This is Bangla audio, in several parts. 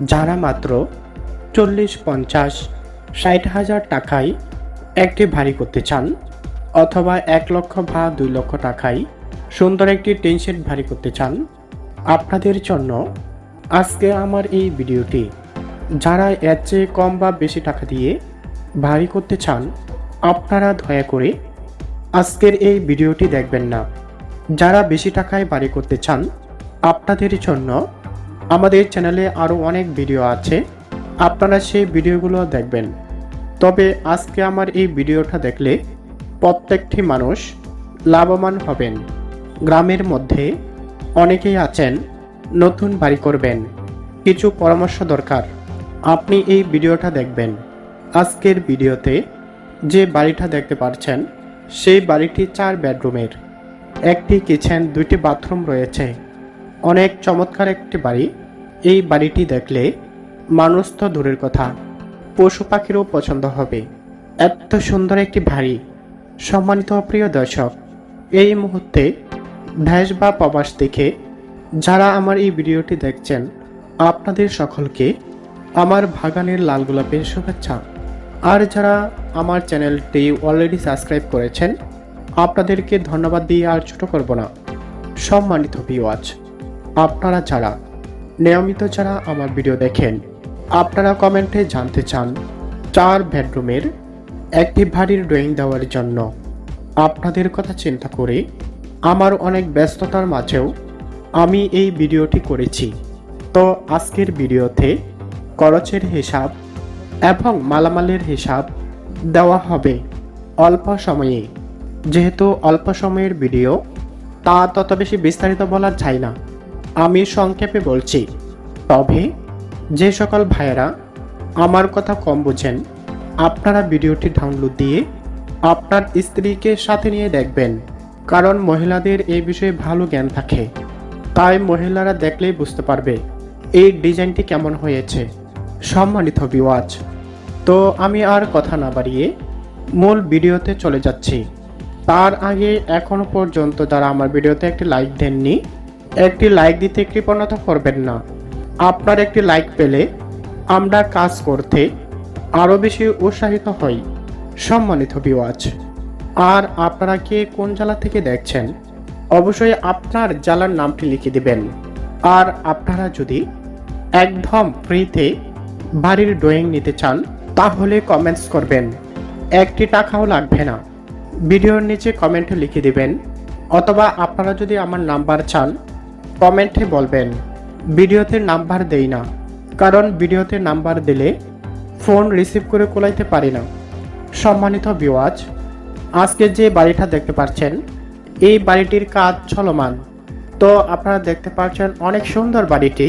যারা মাত্র চল্লিশ, পঞ্চাশ, ষাট হাজার টাকায় একটি ভারী করতে চান অথবা এক লক্ষ বা দুই লক্ষ টাকায় সুন্দর একটি টেনশন ভারী করতে চান, আপনাদের জন্য আজকে আমার এই ভিডিওটি। যারা এর চেয়ে কম বা বেশি টাকা দিয়ে ভারী করতে চান, আপনারা দয়া করে আজকের এই ভিডিওটি দেখবেন না। যারা বেশি টাকায় বাড়ি করতে চান, আপনাদের জন্য আমাদের চ্যানেলে আরও অনেক ভিডিও আছে। আপনারা সেই ভিডিওগুলো দেখবেন। তবে আজকে আমার এই ভিডিওটা দেখলে প্রত্যেকটি মানুষ লাভবান হবেন। গ্রামের মধ্যে অনেকেই আছেন, নতুন বাড়ি করবেন, কিছু পরামর্শ দরকার। আপনি এই ভিডিওটা দেখবেন। আজকের ভিডিওতে যে বাড়িটা দেখতে পাচ্ছেন সেই বাড়িটি চার বেডরুমের। একটি কিচেন দুইটি বাথরুম রয়েছে। অনেক চমৎকার একটি বাড়ি। এই বাড়িটি দেখলে মানুষ তো দূরের কথা। পশু পাখিরও পছন্দ হবে। এত সুন্দর একটি বাড়ি। সম্মানিত প্রিয় দর্শক, এই মুহূর্তে দেশ বা প্রবাস দেখে যারা আমার এই ভিডিওটি দেখছেন, আপনাদের সকলকে আমার বাগানের লাল গোলাপের শুভেচ্ছা। আর যারা আমার চ্যানেলটি অলরেডি সাবস্ক্রাইব করেছেন, আপনাদেরকে ধন্যবাদ দিয়ে আর ছোট করব না। সম্মানিত ভিওয়াজ আপনারা যারা নিয়মিত যারা আমার ভিডিও দেখেন, আপনারা কমেন্টে জানতে চান, চার বেডরুমের একটি ভারীর ড্রয়িং দেওয়ার জন্য আপনাদের কথা চিন্তা করে আমার অনেক ব্যস্ততার মাঝেও আমি এই ভিডিওটি করেছি। তো আজকের ভিডিওতে খরচের হিসাব এবং মালামালের হিসাব দেওয়া হবে অল্প সময়ে। যেহেতু অল্প সময়ের ভিডিও, তা তত বেশি বিস্তারিত বলা যায় না। আমি সংক্ষেপে বলছি। তবে, যে সকল ভাইয়েরা আমার কথা কম বুঝেন, আপনারা ভিডিওটি ডাউনলোড দিয়ে আপনার স্ত্রীকে সাথে নিয়ে দেখবেন, কারণ মহিলাদের এই বিষয়ে ভালো জ্ঞান থাকে। তাই মহিলারা দেখলেই বুঝতে পারবে এই ডিজাইনটি কেমন হয়েছে। সম্মানিত বিওয়াজ তো আমি আর কথা না বাড়িয়ে মূল ভিডিওতে চলে যাচ্ছি। তার আগে এখনও পর্যন্ত যারা আমার ভিডিওতে একটি লাইক দেননি একটি লাইক দিতে কৃপণতা করবেন না। আপনার একটি লাইক পেলে আমরা কাজ করতে আরও বেশি উৎসাহিত হই। সম্মানিত বিওয়াজ আর আপনারা কে কোন জেলা থেকে দেখছেন, অবশ্যই আপনার জেলার নামটি লিখে দিবেন। আর আপনারা যদি একদম ফ্রিতে বাড়ির ড্রয়িং নিতে চান, তাহলে কমেন্টস করবেন। একটি টাকাও লাগবে না। ভিডিওর নিচে কমেন্টে লিখে দিবেন। অথবা আপনারা যদি আমার নাম্বার চান কমেন্টে বলবেন, ভিডিওতে নাম্বার দেই না, কারণ ভিডিওতে নাম্বার দিলে ফোন রিসিভ করে কোলাইতে পারি না। সম্মানিত বিওয়াজ আজকে যে বাড়িটা দেখতে পাচ্ছেন এই বাড়িটির কাজ চলমান। তো আপনারা দেখতে পাচ্ছেন অনেক সুন্দর বাড়িটি,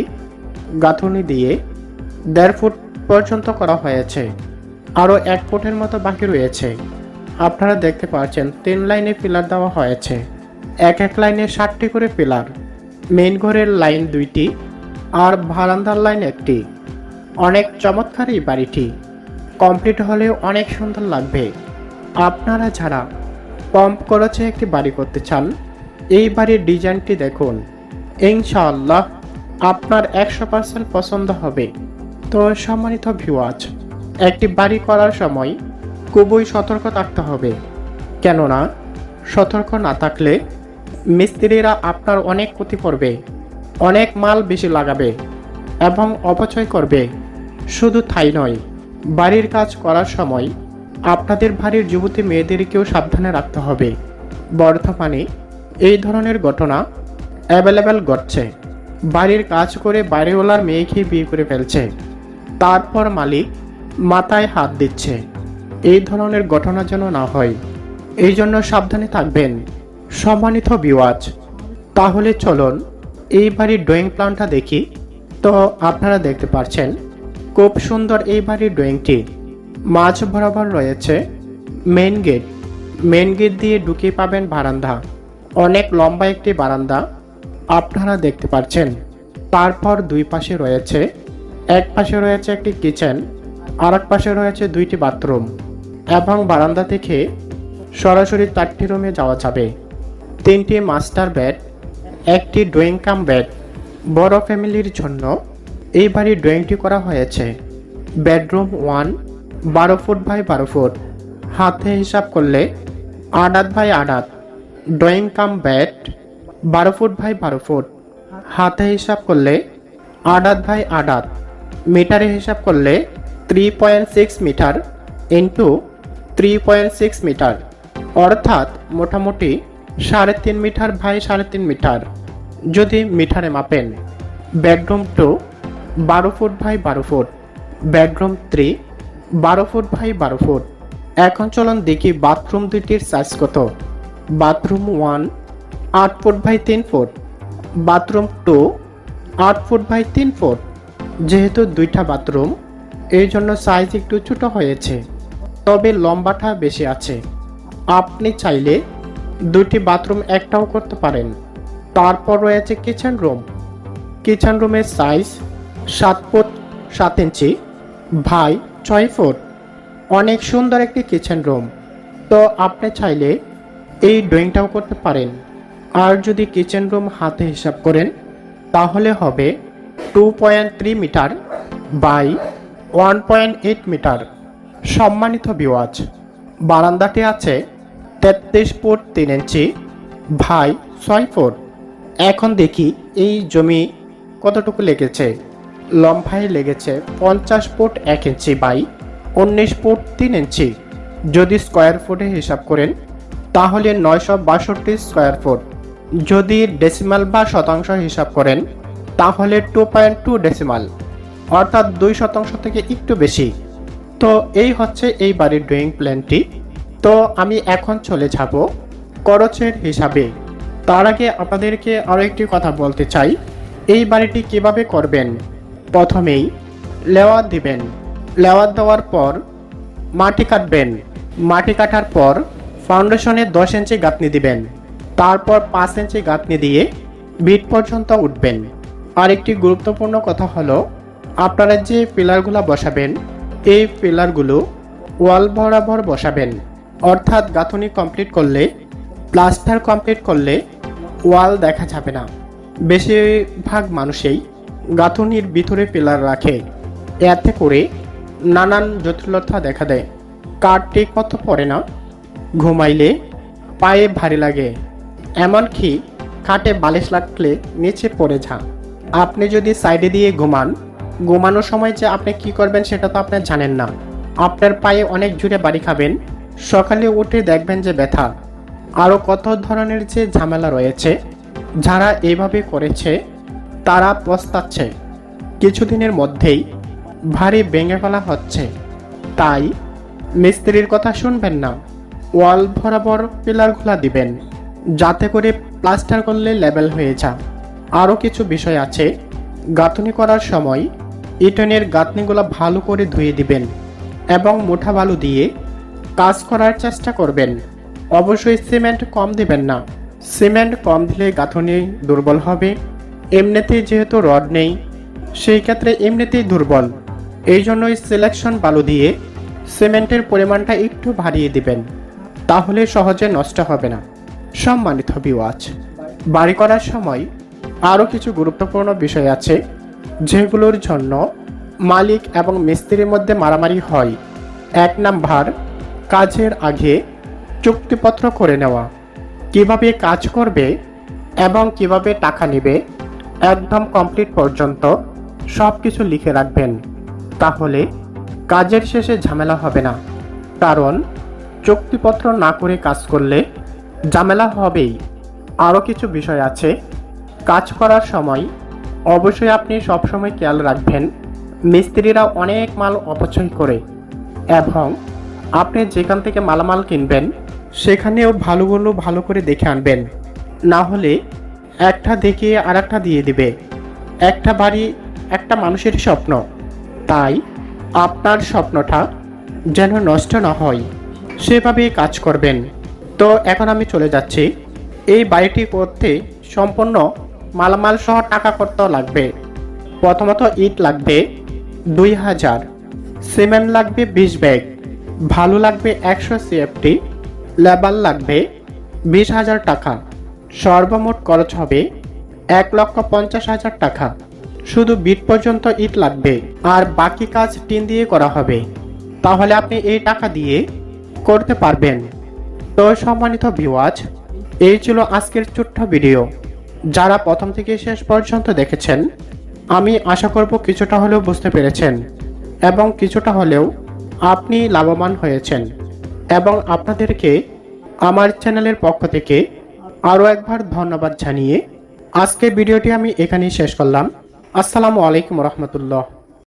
গাঁথুনি দিয়ে দেড় ফুট পর্যন্ত করা হয়েছে, আরও এক ফুটের মতো বাকি রয়েছে। আপনারা দেখতে পাচ্ছেন তিন লাইনে পিলার দেওয়া হয়েছে, এক এক লাইনে ষাটটি করে পিলার। মেইন ঘরের লাইন দুইটি আর বারান্দার লাইন একটি। অনেক চমৎকার এই বাড়িটি। কমপ্লিট হলেও অনেক সুন্দর লাগবে। আপনারা যারা কম খরচে একটি বাড়ি করতে চান, এই বাড়ির ডিজাইনটি দেখুন। ইনশাআল্লাহ আপনার একশো পার্সেন্ট পছন্দ হবে। তো সম্মানিত ভিউয়াজ একটি বাড়ি করার সময় খুবই সতর্ক থাকতে হবে। কেননা, সতর্ক না থাকলে মিস্ত্রিরা আপনার অনেক ক্ষতি করবে, অনেক মাল বেশি লাগাবে এবং অপচয় করবে। শুধু তাই নয়, বাড়ির কাজ করার সময় আপনাদের বাড়ির যুবতী মেয়েদেরকেও সাবধানে রাখতে হবে। বর্তমানে এই ধরনের ঘটনা অ্যাভেলেবেল ঘটছে। বাড়ির কাজ করে বাড়িওয়ালার মেয়েকে বিয়ে করে ফেলছে। তারপর মালিক মাথায় হাত দিচ্ছে। এই ধরনের ঘটনা যেন না হয়, এই জন্য সাবধানে থাকবেন। সম্মানিত বিওয়াজ তাহলে চলুন এই বাড়ির ড্রয়িং প্ল্যানটা দেখি। তো আপনারা দেখতে পাচ্ছেন খুব সুন্দর এই বাড়ির ড্রয়িংটি মাঝ বরাবর রয়েছে মেন গেট মেন গেট দিয়ে ঢুকে পাবেন বারান্দা। অনেক লম্বা একটি বারান্দা। আপনারা দেখতে পাচ্ছেন তারপর দুই পাশে রয়েছে, এক পাশে রয়েছে একটি কিচেন আর এক পাশে রয়েছে দুইটি বাথরুম এবং বারান্দা থেকে সরাসরি চারটি রুমে যাওয়া যাবে। তিনটি মাস্টার বেড একটি ড্রয়িং কাম বেড বড় ফ্যামিলির জন্য এই বাড়ির ড্রয়িংটি করা হয়েছে। বেডরুম ওয়ান, বারো ফুট বাই বারো ফুট, হাতে হিসাব করলে আড়াত বাই আড়াত। ড্রয়িং কাম বেড বারো ফুট বাই বারো ফুট, হাতে হিসাব করলে আড়াত বাই আড়াত। মিটারে হিসাব করলে three point six metre into three point six metre. অর্থাৎ মোটামুটি সাড়ে তিন মিটার বাই সাড়ে তিন মিটার। যদি মিটারে মাপেন বেডরুম টু বারো ফুট বাই বারো ফুট। বেডরুম থ্রি বারো ফুট বাই বারো ফুট। এখন চলুন দেখি বাথরুম দুইটির সাইজ কত। বাথরুম ওয়ান আট ফুট বাই তিন ফুট। বাথরুম টু আট ফুট বাই তিন ফুট। যেহেতু দুইটা বাথরুম এই জন্য সাইজ একটু ছোট হয়েছে। তবে লম্বাটা বেশি আছে। আপনি চাইলে দুটি বাথরুম একটাও করতে পারেন। তারপর রয়েছে কিচেন রুম কিচেন রুমের সাইজ সাত ফুট সাত ইঞ্চি ভাই ছয় ফুট। অনেক সুন্দর একটি কিচেন রুম তো আপনি চাইলে এই ড্রয়িংটাও করতে পারেন। আর যদি কিচেন রুম হাতে হিসাব করেন, তাহলে হবে two point three metre by one point eight metre সম্মানিত বিওয়াজ বারান্দাটি আছে তেত্রিশ ফুট তিন ইঞ্চি ভাই ছয় ফুট। এখন দেখি এই জমি কতটুকু লেগেছে। লম্বায় লেগেছে পঞ্চাশ ফুট এক ইঞ্চি বাই উনিশ ফুট তিন ইঞ্চি। যদি স্কোয়ার ফুটে হিসাব করেন, তাহলে নয়শো বাষট্টি স্কোয়ার ফুট। যদি ডেসিমাল বা শতাংশ হিসাব করেন, তাহলে টু পয়েন্ট টু ডেসিমাল অর্থাৎ দুই শতাংশ থেকে একটু বেশি। তো এই হচ্ছে এই বাড়ির ড্রয়িং প্ল্যানটি তো আমি এখন চলে যাব খরচের হিসাবে। তার আগে আপনাদেরকে আরও একটি কথা বলতে চাই। এই বাড়িটি কীভাবে করবেন? প্রথমেই লেওয়ার দিবেন। লেওয়ার দেওয়ার পর মাটি কাটবেন। মাটি কাটার পর ফাউন্ডেশনে দশ ইঞ্চি গাঁথনি দিবেন। তারপর পাঁচ ইঞ্চি গাঁথনি দিয়ে বিট পর্যন্ত উঠবেন। আর একটি গুরুত্বপূর্ণ কথা হলো, আপনারা যে পিলারগুলো বসাবেন, এই পিলারগুলো ওয়াল বরাবর বসাবেন। অর্থাৎ গাঁথনি কমপ্লিট করলে প্লাস্টার কমপ্লিট করলে ওয়াল দেখা যাবে না। বেশিরভাগ মানুষেই গাঁথনির ভিতরে পিলার রাখে। এতে করে নানান জটিলতা দেখা দেয়। কাঠ ঠিক মতো পড়ে না, ঘুমাইলে পায়ে ভারী লাগে। এমনকি খাটে বালিশ লাগলে নিচে পড়ে যা। আপনি যদি সাইডে দিয়ে ঘুমান, ঘুমানোর সময় যে আপনি কি করবেন সেটা তো আপনি জানেন না। আপনার পায়ে অনেক জুড়ে বাড়ি খাবেন সকালে উঠে দেখবেন যে ব্যথা। আরও কত ধরনের যে ঝামেলা রয়েছে, যারা এইভাবে করেছে, তারা পস্তাচ্ছে। কিছুদিনের মধ্যেই ভারী ভেঙে ফেলা হচ্ছে। তাই মিস্ত্রির কথা শুনবেন না। ওয়াল বরাবর পিলারগুলা দিবেন, যাতে করে প্লাস্টার করলে লেবেল হয়ে যা আরও কিছু বিষয় আছে, গাঁথনি করার সময় ইটনের গাঁথনিগুলো ভালো করে ধুয়ে দিবেন এবং মোটা বালু দিয়ে কাজ করার চেষ্টা করবেন। অবশ্যই সিমেন্ট কম দেবেন না। সিমেন্ট কম দিলে গাঁথনি দুর্বল হবে। এমনিতেই যেহেতু রড নেই, সেই ক্ষেত্রে এমনিতেই দুর্বল। এই জন্যই সিলেকশন বালু দিয়ে সিমেন্টের পরিমাণটা একটু বাড়িয়ে দিবেন। তাহলে সহজে নষ্ট হবে না। সম্মানিত বিওয়াজ বাড়ি করার সময় আরও কিছু গুরুত্বপূর্ণ বিষয় আছে, যেগুলোর জন্য মালিক এবং মিস্ত্রির মধ্যে মারামারি হয়। এক নাম্বার কাজের আগে চুক্তিপত্র করে নেওয়া। কীভাবে কাজ করবে এবং কীভাবে টাকা নেবে একদম কমপ্লিট পর্যন্ত সব কিছু লিখে রাখবেন। তাহলে কাজের শেষে ঝামেলা হবে না। কারণ চুক্তিপত্র না করে কাজ করলে ঝামেলা হবেই। আরও কিছু বিষয় আছে। কাজ করার সময় অবশ্যই আপনি সবসময় খেয়াল রাখবেন, মিস্ত্রিরা অনেক মাল অপচয় করে এবং আপনি যেখান থেকে মালামাল কিনবেন, সেখানেও ভালোগুলো ভালো করে দেখে আনবেন। না হলে একটা দেখিয়ে আর একটা দিয়ে দিবে। একটা বাড়ি একটা মানুষের স্বপ্ন। তাই আপনার স্বপ্নটা যেন নষ্ট না হয়, সেভাবেই কাজ করবেন। তো এখন আমি চলে যাচ্ছি। এই বাড়িটি করতে সম্পূর্ণ মালামাল সহ টাকা করতেও লাগবে। প্রথমত ইট লাগবে দুই হাজার, সিমেন্ট লাগবে বিশ ব্যাগ। ভালো লাগবে একশো সিএফটি লেবার লাগবে বিশ হাজার টাকা। সর্বমোট খরচ হবে এক লক্ষ পঞ্চাশ হাজার টাকা। শুধু বিট পর্যন্ত ইট লাগবে, আর বাকি কাজ টিন দিয়ে করা হবে। তাহলে আপনি এই টাকা দিয়ে করতে পারবেন। তো সম্মানিত ভিওয়াজ এই ছিল আজকের ছোট্ট ভিডিও। যারা প্রথম থেকে শেষ পর্যন্ত দেখেছেন, আমি আশা করব কিছুটা হলেও বুঝতে পেরেছেন, এবং কিছুটা হলেও আপনি লাভবান হয়েছেন এবং আপনাদেরকে আমার চ্যানেলের পক্ষ থেকে আরও একবার ধন্যবাদ জানিয়ে আজকে ভিডিওটি আমি এখানেই শেষ করলাম। আসসালামু আলাইকুম রহমতুল্লাহ।